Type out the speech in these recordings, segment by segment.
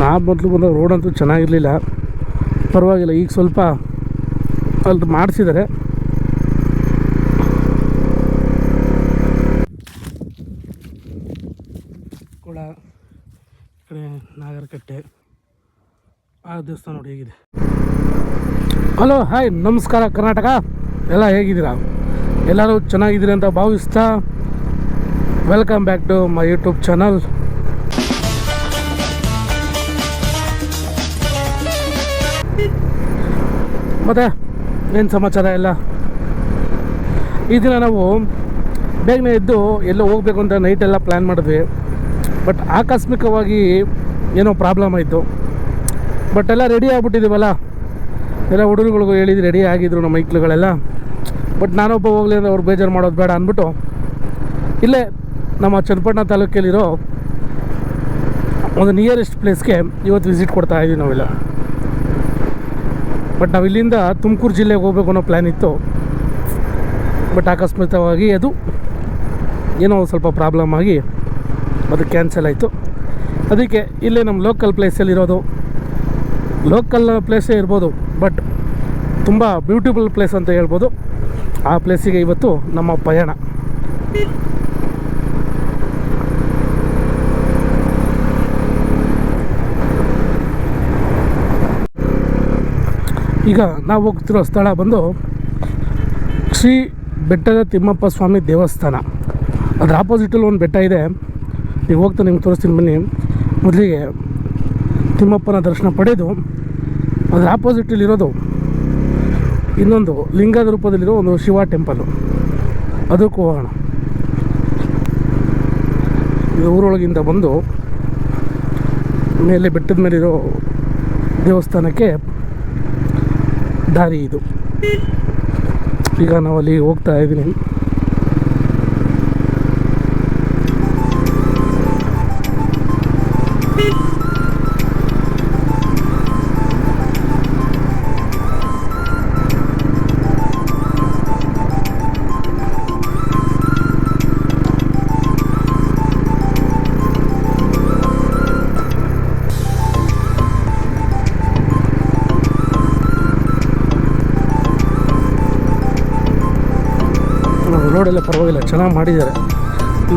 ನಾ ಮೊದಲು ಬಂದ ರೋಡ್ ಅಂತೂ ಚೆನ್ನಾಗಿರಲಿಲ್ಲ. ಪರವಾಗಿಲ್ಲ, ಈಗ ಸ್ವಲ್ಪ ಅಲ್ಲಿ ಮಾಡಿಸಿದ್ದಾರೆ ಕೊಳ ಈ ಕಡೆ ನಾಗರಕಟ್ಟೆ. ಆ ದೇವಸ್ಥಾನ ನೋಡಿ ಹೇಗಿದೆ. ಹಲೋ, ಹಾಯ್, ನಮಸ್ಕಾರ, ಕರ್ನಾಟಕ. ಎಲ್ಲ ಹೇಗಿದ್ದೀರಾ? ಎಲ್ಲರೂ ಚೆನ್ನಾಗಿದ್ದೀರಿ ಅಂತ ಭಾವಿಸ್ತಾ welcome back to my YouTube channel ಮತ್ತು ಏನು ಸಮಾಚಾರ ಎಲ್ಲ? ಈ ದಿನ ನಾವು ಬೇಗನೆ ಎದ್ದು ಎಲ್ಲೋ ಹೋಗಬೇಕು ಅಂತ ನೈಟೆಲ್ಲ ಪ್ಲ್ಯಾನ್ ಮಾಡಿದ್ವಿ. ಬಟ್ ಆಕಸ್ಮಿಕವಾಗಿ ಏನೋ ಪ್ರಾಬ್ಲಮ್ ಆಯಿತು. ಬಟ್ ಎಲ್ಲ ರೆಡಿ ಆಗ್ಬಿಟ್ಟಿದ್ದೀವಲ್ಲ ಎಲ್ಲ ಹುಡುಗರುಗಳಿಗೂ ಹೇಳಿದ್ದು ರೆಡಿ ಆಗಿದ್ರು ನಮ್ಮ ಮೈಕ್ಳುಗಳೆಲ್ಲ. ಬಟ್ ನಾನೊಬ್ಬ ಹೋಗಲಿ ಅಂದರೆ ಅವ್ರು ಬೇಜಾರು ಮಾಡೋದು ಬೇಡ ಅಂದ್ಬಿಟ್ಟು ಇಲ್ಲೇ ನಮ್ಮ ಚನ್ನಪಟ್ಟಣ ತಾಲೂಕಲ್ಲಿರೋ ಒಂದು ನಿಯರೆಸ್ಟ್ ಪ್ಲೇಸ್ಗೆ ಇವತ್ತು ವಿಸಿಟ್ ಕೊಡ್ತಾ ಇದ್ದೀವಿ ನಾವೆಲ್ಲ. ಬಟ್ ನಾವು ಇಲ್ಲಿಂದ ತುಮಕೂರು ಜಿಲ್ಲೆಗೆ ಹೋಗ್ಬೇಕು ಅನ್ನೋ ಪ್ಲ್ಯಾನ್ ಇತ್ತು. ಬಟ್ ಆಕಸ್ಮಿಕವಾಗಿ ಅದು ಏನೋ ಸ್ವಲ್ಪ ಪ್ರಾಬ್ಲಮ್ ಆಗಿ ಅದು ಕ್ಯಾನ್ಸಲ್ ಆಯಿತು. ಅದಕ್ಕೆ ಇಲ್ಲೇ ನಮ್ಮ ಲೋಕಲ್ ಪ್ಲೇಸಲ್ಲಿರೋದು ಲೋಕಲ್ ಪ್ಲೇಸೇ ಇರ್ಬೋದು ಬಟ್ ತುಂಬ ಬ್ಯೂಟಿಫುಲ್ ಪ್ಲೇಸ್ ಅಂತ ಹೇಳ್ಬೋದು. ಆ ಪ್ಲೇಸಿಗೆ ಇವತ್ತು ನಮ್ಮ ಪಯಣ. ಈಗ ನಾವು ಹೋಗ್ತಿರೋ ಸ್ಥಳ ಬಂದು ಶ್ರೀ ಬೆಟ್ಟದ ತಿಮ್ಮಪ್ಪ ಸ್ವಾಮಿ ದೇವಸ್ಥಾನ. ಅದ್ರ ಆಪೋಸಿಟಲ್ಲಿ ಒಂದು ಬೆಟ್ಟ ಇದೆ. ನೀವು ಹೋಗ್ತಾ ನಿಮ್ಗೆ ತೋರಿಸ್ತೀನಿ ಬನ್ನಿ. ಮೊದಲಿಗೆ ತಿಮ್ಮಪ್ಪನ ದರ್ಶನ ಪಡೆದು ಅದರ ಆಪೋಸಿಟಲ್ಲಿ ಇರೋದು ಇನ್ನೊಂದು ಲಿಂಗದ ರೂಪದಲ್ಲಿರೋ ಒಂದು ಶಿವ ಟೆಂಪಲ್ಲು ಅದಕ್ಕೂ ಹೋಗೋಣ. ಇದು ಊರೊಳಗಿಂದ ಬಂದು ಮೇಲೆ ಬೆಟ್ಟದ ಮೇಲಿರೋ ದೇವಸ್ಥಾನಕ್ಕೆ ದಾರಿ ಇದು. ಈಗ ನಾವು ಹೋಗ್ತಾ ಇದ್ದೀನಿ ರೋಡೆಲ್ಲ ಪರವಾಗಿಲ್ಲ. ಚೆನ್ನಾಗಿ ಮಾಡಿದ್ದಾರೆ.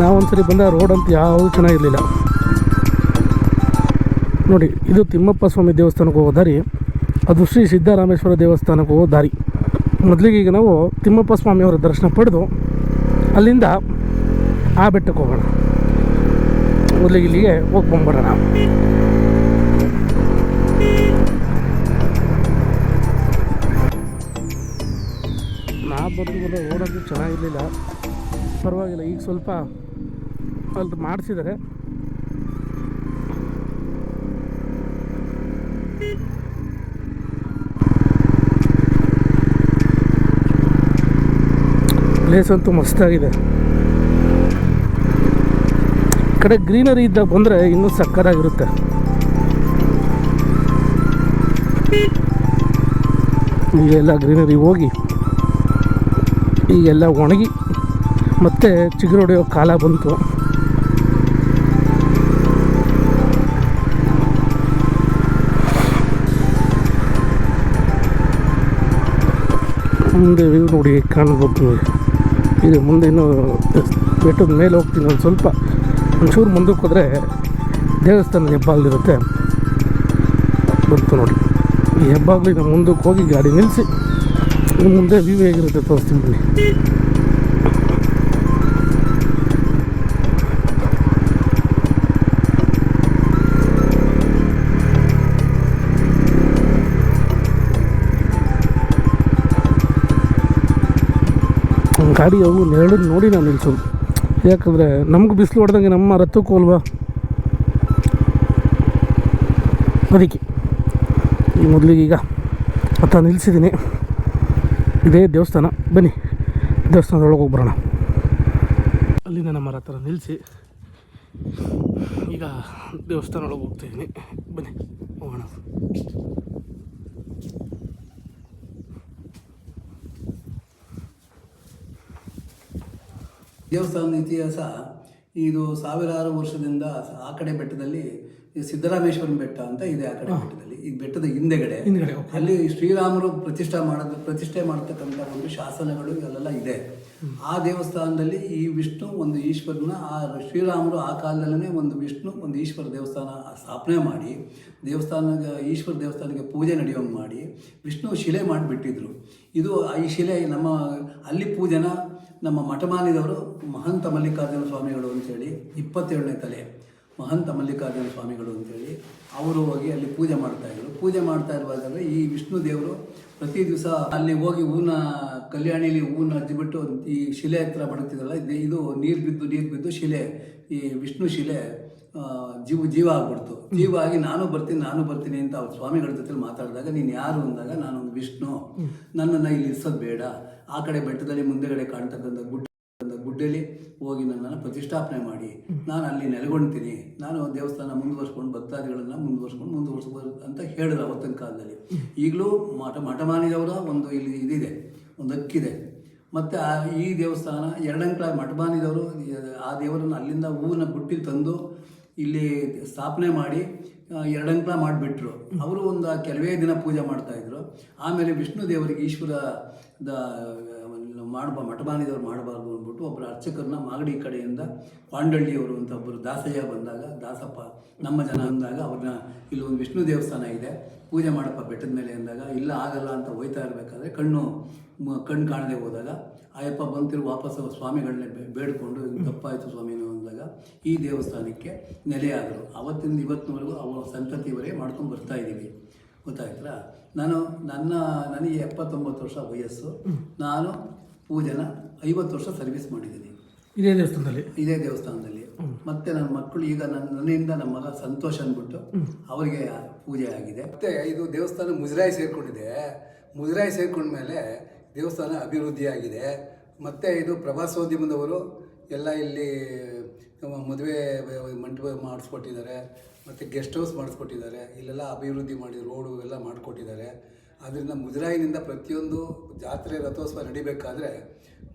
ನಾವೊಂದ್ಸರಿ ಬಂದ ರೋಡ್ ಅಂತ ಯಾವುದು ಚೆನ್ನಾಗಿರಲಿಲ್ಲ. ನೋಡಿ, ಇದು ತಿಮ್ಮಪ್ಪ ಸ್ವಾಮಿ ದೇವಸ್ಥಾನಕ್ಕೆ ಹೋಗೋ ದಾರಿ, ಅದು ಶ್ರೀ ಸಿದ್ದರಾಮೇಶ್ವರ ದೇವಸ್ಥಾನಕ್ಕೆ ಹೋಗೋ ದಾರಿ. ಮೊದಲಿಗೆ ಈಗ ನಾವು ತಿಮ್ಮಪ್ಪ ಸ್ವಾಮಿಯವರ ದರ್ಶನ ಪಡೆದು ಅಲ್ಲಿಂದ ಆ ಬೆಟ್ಟಕ್ಕೆ ಹೋಗೋಣ. ಮೊದಲಿಗೆ ಇಲ್ಲಿಗೆ ಹೋಗಿ ಬಂದ್ಬರೋಣ ನಾ ಬಂದು ಬಂದ ರೋಡ್ ಅಂತೂ ಚೆನ್ನಾಗಿರಲಿಲ್ಲ. ಪರವಾಗಿಲ್ಲ, ಈಗ ಸ್ವಲ್ಪ ಅಲ್ಲಿ ಮಾಡಿಸಿದರೆ. ಪ್ಲೇಸ್ ಅಂತೂ ಮಸ್ತಾಗಿದೆ. ಕಡೆ ಗ್ರೀನರಿ ಇದ್ದಾಗ ಬಂದರೆ ಇನ್ನೂ ಸಕ್ಕತ್ತಾಗಿರುತ್ತೆ. ಈಗೆಲ್ಲ ಗ್ರೀನರಿ ಹೋಗಿ ಈಗೆಲ್ಲ ಒಣಗಿ ಮತ್ತೆ ಚಿಗುರು ಹೊಡೆಯೋ ಕಾಲ ಬಂತು. ಮುಂದೆ ವ್ಯೂ ನೋಡಿ ಕಾಣ್ಬೋದು ಇದು ಮುಂದೆ ಇನ್ನೂ ಬೆಟ್ಟದ ಮೇಲೆ ಹೋಗ್ತೀನಿ ಒಂದು ಸ್ವಲ್ಪ. ಒಂಚೂರು ಮುಂದಕ್ಕೆ ಹೋದರೆ ದೇವಸ್ಥಾನದ ಹೆಬ್ಬಾಗಲಿರುತ್ತೆ ಬಂತು ನೋಡಿ. ಈ ಹೆಬ್ಬಾಗ್ಲಿನ ಮುಂದಕ್ಕೆ ಹೋಗಿ ಗಾಡಿ ನಿಲ್ಲಿಸಿ ಇನ್ನು ಮುಂದೆ ವ್ಯೂ ಹೇಗಿರುತ್ತೆ ತೋರಿಸ್ತೀನಿ ಬನ್ನಿ ಗಾಡಿ ಅವು ನೆರಳು ನೋಡಿ ನಾವು ನಿಲ್ಸೋದು. ಯಾಕಂದರೆ ನಮ್ಗೆ ಬಿಸಿಲು ಹೊಡೆದಂಗೆ ನಮ್ಮ ರಥಕ್ಕೂ ಅಲ್ವಾ? ಅದಕ್ಕೆ ಈ ಮೊದಲಿಗೆ ಈಗ ಹತ್ತ ನಿಲ್ಲಿಸಿದ್ದೀನಿ ಇದೇ ದೇವಸ್ಥಾನ. ಬನ್ನಿ ದೇವಸ್ಥಾನದೊಳಗೆ ಹೋಗ್ಬರೋಣ ಅಲ್ಲಿಂದ ನಮ್ಮ ಹತ್ರ ನಿಲ್ಲಿಸಿ ಈಗ ದೇವಸ್ಥಾನದೊಳಗೆ ಹೋಗ್ತಾಯಿದ್ದೀನಿ ಬನ್ನಿ ಹೋಗೋಣ. ದೇವಸ್ಥಾನದ ಇತಿಹಾಸ ಇದು ಸಾವಿರಾರು ವರ್ಷದಿಂದ ಆ ಕಡೆ ಬೆಟ್ಟದಲ್ಲಿ ಸಿದ್ದರಾಮೇಶ್ವರನ ಬೆಟ್ಟ ಅಂತ ಇದೆ ಆ ಕಡೆ ಬೆಟ್ಟದಲ್ಲಿ. ಈ ಬೆಟ್ಟದ ಹಿಂದೆಗಡೆ ಹಿಂದ್ಗಡೆ ಅಲ್ಲಿ ಶ್ರೀರಾಮರು ಪ್ರತಿಷ್ಠೆ ಮಾಡೋದು ಪ್ರತಿಷ್ಠೆ ಮಾಡತಕ್ಕಂಥ ಒಂದು ಶಾಸನಗಳು ಇವೆಲ್ಲ ಇದೆ. ಆ ದೇವಸ್ಥಾನದಲ್ಲಿ ಈ ವಿಷ್ಣು ಒಂದು ಈಶ್ವರನ ಆ ಶ್ರೀರಾಮರು ಆ ಕಾಲದಲ್ಲೇ ಒಂದು ವಿಷ್ಣು ಒಂದು ಈಶ್ವರ ದೇವಸ್ಥಾನ ಸ್ಥಾಪನೆ ಮಾಡಿ ದೇವಸ್ಥಾನ ಈಶ್ವರ ದೇವಸ್ಥಾನಕ್ಕೆ ಪೂಜೆ ನಡೆಯುವಂಗೆ ಮಾಡಿ ವಿಷ್ಣು ಶಿಲೆ ಮಾಡಿಬಿಟ್ಟಿದ್ರು. ಇದು ಈ ಶಿಲೆ ನಮ್ಮ ಅಲ್ಲಿ ಪೂಜೆನ ನಮ್ಮ ಮಠಮಾನಿದವರು ಮಹಂತ ಮಲ್ಲಿಕಾರ್ಜುನ ಸ್ವಾಮಿಗಳು ಅಂತೇಳಿ ಇಪ್ಪತ್ತೇಳನೇ ತಲೆ. ಮಹಂತ ಮಲ್ಲಿಕಾರ್ಜುನ ಸ್ವಾಮಿಗಳು ಅಂತೇಳಿ ಅವರು ಹೋಗಿ ಅಲ್ಲಿ ಪೂಜೆ ಮಾಡ್ತಾ ಇದ್ರು. ಪೂಜೆ ಮಾಡ್ತಾ ಇರುವಾಗಲೇ ಈ ವಿಷ್ಣು ದೇವರು ಪ್ರತಿ ದಿವಸ ಅಲ್ಲಿ ಹೋಗಿ ಹೂನ ಕಲ್ಯಾಣಿಲಿ ಹೂನ ಹಚ್ಚಿಬಿಟ್ಟು ಈ ಶಿಲೆ ಹತ್ರ ಬಡುತ್ತಿದ್ರಲ್ಲ ಇದು ಇದು ನೀರು ಬಿದ್ದು ನೀರು ಬಿದ್ದು ಶಿಲೆ ಈ ವಿಷ್ಣು ಶಿಲೆ ಜೀವ ಜೀವ ಆಗ್ಬಿಡ್ತು. ಜೀವ ಆಗಿ ನಾನು ಬರ್ತೀನಿ ನಾನು ಬರ್ತೀನಿ ಅಂತ ಅವ್ರ ಸ್ವಾಮಿಗಳ ಜೊತೆ ಮಾತಾಡಿದಾಗ ನೀನು ಯಾರು ಅಂದಾಗ ನಾನು ಒಂದು ವಿಷ್ಣು. ನನ್ನನ್ನು ಇಲ್ಲಿ ಇರಿಸೋದು ಬೇಡ. ಆ ಕಡೆ ಬೆಟ್ಟದಲ್ಲಿ ಮುಂದೆಗಡೆ ಕಾಣ್ತಕ್ಕಂಥ ಗುಡ್ಡ ಗುಡ್ಡಲ್ಲಿ ಹೋಗಿ ನನ್ನನ್ನು ಪ್ರತಿಷ್ಠಾಪನೆ ಮಾಡಿ, ನಾನು ಅಲ್ಲಿ ನೆಲೆಗೊಳ್ತೀನಿ ನಾನು ದೇವಸ್ಥಾನ ಮುಂದುವರ್ಸ್ಕೊಂಡು, ಭಕ್ತಾದಿಗಳನ್ನು ಮುಂದುವರ್ಸ್ಕೊಂಡು ಮುಂದುವರ್ಸ್ಬೋದು ಅಂತ ಹೇಳಿದ್ರು ಅವತ್ತಿನ ಕಾಲದಲ್ಲಿ. ಈಗಲೂ ಮಠ ಮಠಮಾನಿದವರ ಒಂದು ಇಲ್ಲಿ ಇದಿದೆ, ಒಂದು ಹಕ್ಕಿದೆ. ಮತ್ತು ಆ ಈ ದೇವಸ್ಥಾನ ಎರಡಂಕ್ಳ ಮಠಮಾನಿದವರು ಆ ದೇವರನ್ನು ಅಲ್ಲಿಂದ ಹೂವನ್ನು ಬುಟ್ಟಿ ತಂದು ಇಲ್ಲಿ ಸ್ಥಾಪನೆ ಮಾಡಿ ಎರಡಂಕ್ಲ ಮಾಡಿಬಿಟ್ರು. ಅವರು ಒಂದು ಕೆಲವೇ ದಿನ ಪೂಜೆ ಮಾಡ್ತಾಯಿದ್ರು ಆಮೇಲೆ ವಿಷ್ಣು ದೇವರಿಗೆ ಈಶ್ವರ ದ ಮಾಡಬ ಮಠಮಾನಿದವ್ರು ಮಾಡಬಾರ್ದು ಅಂದ್ಬಿಟ್ಟು ಒಬ್ಬರು ಅರ್ಚಕರನ್ನ ಮಾಗಡಿ ಕಡೆಯಿಂದ ಪಾಂಡಳ್ಳಿಯವರು ಅಂತ ಒಬ್ಬರು ದಾಸಯ್ಯ ಬಂದಾಗ, ದಾಸಪ್ಪ ನಮ್ಮ ಜನ ಅಂದಾಗ ಅವ್ರನ್ನ ಇಲ್ಲಿ ಒಂದು ವಿಷ್ಣು ದೇವಸ್ಥಾನ ಇದೆ, ಪೂಜೆ ಮಾಡಪ್ಪ ಬೆಟ್ಟದ ಮೇಲೆ ಅಂದಾಗ, ಇಲ್ಲ ಆಗಲ್ಲ ಅಂತ ಹೋಯ್ತಾ ಇರಬೇಕಾದ್ರೆ ಕಣ್ಣು ಕಣ್ಣು ಕಾಣದೆ ಹೋದಾಗ, ಆಯಪ್ಪ ಬಂತಿರು ವಾಪಸ್ ಸ್ವಾಮಿಗಳನ್ನೇ ಬೇಡ್ಕೊಂಡು ತಪ್ಪಾಯಿತು ಸ್ವಾಮಿನೂ ಅಂದಾಗ ಈ ದೇವಸ್ಥಾನಕ್ಕೆ ನೆಲೆಯಾದರು ಅವತ್ತಿಂದ ಇವತ್ತಿನವರೆಗೂ ಅವರ ಸಂತತಿಯವರೇ ಮಾಡ್ಕೊಂಡು ಬರ್ತಾ ಇದ್ದೀವಿ. ಗೊತ್ತಾಯ್ತಾ ನಾನು ನನ್ನ, ನನಗೆ ಎಪ್ಪತ್ತೊಂಬತ್ತು ವರ್ಷ ವಯಸ್ಸು. ನಾನು ಪೂಜೆನ ಐವತ್ತು ವರ್ಷ ಸರ್ವಿಸ್ ಮಾಡಿದ್ದೀನಿ. ಇದೇ ದೇವಸ್ಥಾನದಲ್ಲಿ? ಇದೇ ದೇವಸ್ಥಾನದಲ್ಲಿ. ಮತ್ತೆ ನನ್ನ ಮಕ್ಕಳು ಈಗ ನನ್ನ ನನ್ನಿಂದ ನಮ್ಮ ಮಗ ಸಂತೋಷ ಅಂದ್ಬಿಟ್ಟು ಅವರಿಗೆ ಪೂಜೆ ಆಗಿದೆ. ಮತ್ತೆ ಇದು ದೇವಸ್ಥಾನ ಮುಜರಾಯಿ ಸೇರ್ಕೊಂಡಿದೆ. ಮುಜರಾಯಿ ಸೇರ್ಕೊಂಡ್ಮೇಲೆ ದೇವಸ್ಥಾನ ಅಭಿವೃದ್ಧಿಯಾಗಿದೆ ಮತ್ತೆ ಇದು ಪ್ರವಾಸೋದ್ಯಮದವರು ಎಲ್ಲ ಇಲ್ಲಿ ಮದುವೆ ಮಂಟಪ ಮಾಡಿಸ್ಕೊಟ್ಟಿದ್ದಾರೆ. ಮತ್ತು ಗೆಸ್ಟ್ ಹೌಸ್ ಮಾಡಿಸ್ಕೊಟ್ಟಿದ್ದಾರೆ. ಇಲ್ಲೆಲ್ಲ ಅಭಿವೃದ್ಧಿ ಮಾಡಿ ರೋಡು ಎಲ್ಲ ಮಾಡಿಕೊಟ್ಟಿದ್ದಾರೆ. ಅದರಿಂದ ಮುಜರಾಯಿನಿಂದ ಪ್ರತಿಯೊಂದು ಜಾತ್ರೆ ರಥೋತ್ಸವ ನಡಿಬೇಕಾದ್ರೆ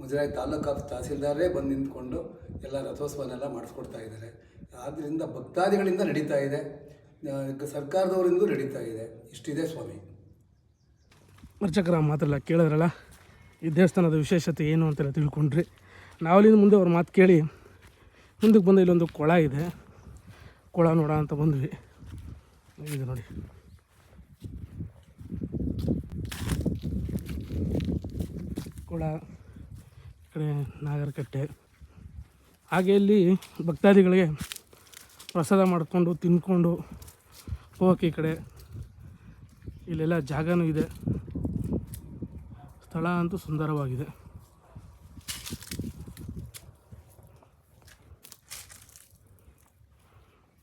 ಮುಜರಾಯಿ ತಾಲೂಕು ಆಫ್ ತಹಸೀಲ್ದಾರೇ ಬಂದು ನಿಂತ್ಕೊಂಡು ಎಲ್ಲ ರಥೋತ್ಸವನೆಲ್ಲ ಮಾಡಿಸ್ಕೊಡ್ತಾ ಇದ್ದಾರೆ. ಆದ್ದರಿಂದ ಭಕ್ತಾದಿಗಳಿಂದ ನಡೀತಾ ಇದೆ. ಸರ್ಕಾರದವರಿಂದ ನಡೀತಾ ಇದೆ. ಇಷ್ಟಿದೆ ಸ್ವಾಮಿ. ಅರ್ಚಕರ ಮಾತಲ್ಲ ಕೇಳಿದ್ರಲ್ಲ? ಈ ದೇವಸ್ಥಾನದ ವಿಶೇಷತೆ ಏನು ಅಂತೆಲ್ಲ ತಿಳ್ಕೊಂಡ್ರಿ. ನಾವಲ್ಲಿಂದ ಮುಂದೆ ಅವ್ರ ಮಾತು ಕೇಳಿ ಮುಂದಕ್ಕೆ ಬಂದು ಇಲ್ಲೊಂದು ಕೊಳ ಇದೆ. ಕೊಳ ನೋಡ ಅಂತ ಬಂದ್ವಿ. ಇದು ನೋಡಿ. ಕೊಳ ಈ ಕಡೆ ನಾಗರಕಟ್ಟೆ. ಹಾಗೆ ಇಲ್ಲಿ ಭಕ್ತಾದಿಗಳಿಗೆ ಪ್ರಸಾದ ಮಾಡಿಕೊಂಡು ತಿಂದ್ಕೊಂಡು ಹೋಗೋಕೆ ಈ ಕಡೆ ಇಲ್ಲೆಲ್ಲ ಜಾಗನೂ ಇದೆ. ಸ್ಥಳ ಅಂತೂ ಸುಂದರವಾಗಿದೆ.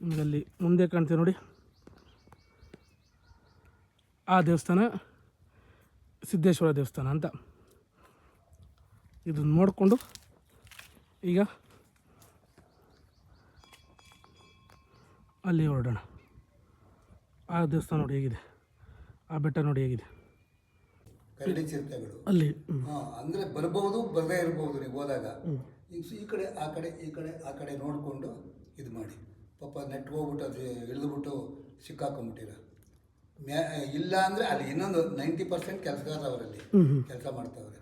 ನಿಮಗಲ್ಲಿ ಮುಂದೆ ಕಾಣ್ತೀವಿ ನೋಡಿ. ಆ ದೇವಸ್ಥಾನ ಸಿದ್ದೇಶ್ವರ ದೇವಸ್ಥಾನ ಅಂತ. ಇದನ್ನ ನೋಡಿಕೊಂಡು ಈಗ ಅಲ್ಲಿ ಹೊರಡೋಣ. ಆ ದೇವಸ್ಥಾನ ನೋಡಿ ಹೇಗಿದೆ. ಆ ಬೆಟ್ಟ ನೋಡಿ ಹೇಗಿದೆ. ಕರಡಿ ಚಿರತೆಗಳು. ಅಲ್ಲಿ. ಹಾಂ ಅಂದರೆ ಬರ್ಬೋದು ಬರದೇ ಇರ್ಬೋದು ನೀವು ಹೋದಾಗ. ಈಗ ಈ ಕಡೆ ಆ ಕಡೆ ಈ ಕಡೆ ಆ ಕಡೆ ನೋಡಿಕೊಂಡು ಇದು ಮಾಡಿ. ಪಾಪ ನೆಟ್ ಹೋಗ್ಬಿಟ್ಟು ಅದು ಇಳಿದ್ಬಿಟ್ಟು ಸಿಕ್ಕಾಕೊಂಡ್ಬಿಟ್ಟಿರ. ಮ್ಯಾ ಇಲ್ಲ ಅಂದರೆ ಅಲ್ಲಿ ಇನ್ನೊಂದು ನೈಂಟಿ ಪರ್ಸೆಂಟ್ ಕೆಲಸಗಾರ ಅವರಲ್ಲಿ ಕೆಲಸ ಮಾಡ್ತಾವ್ರೆ.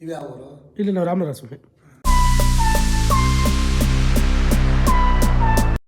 ನೀವು ಯಾವರು ಇಲ್ಲಿ ನಾವು ರಾಮನಾಥ ಸ್ವಾಮಿ.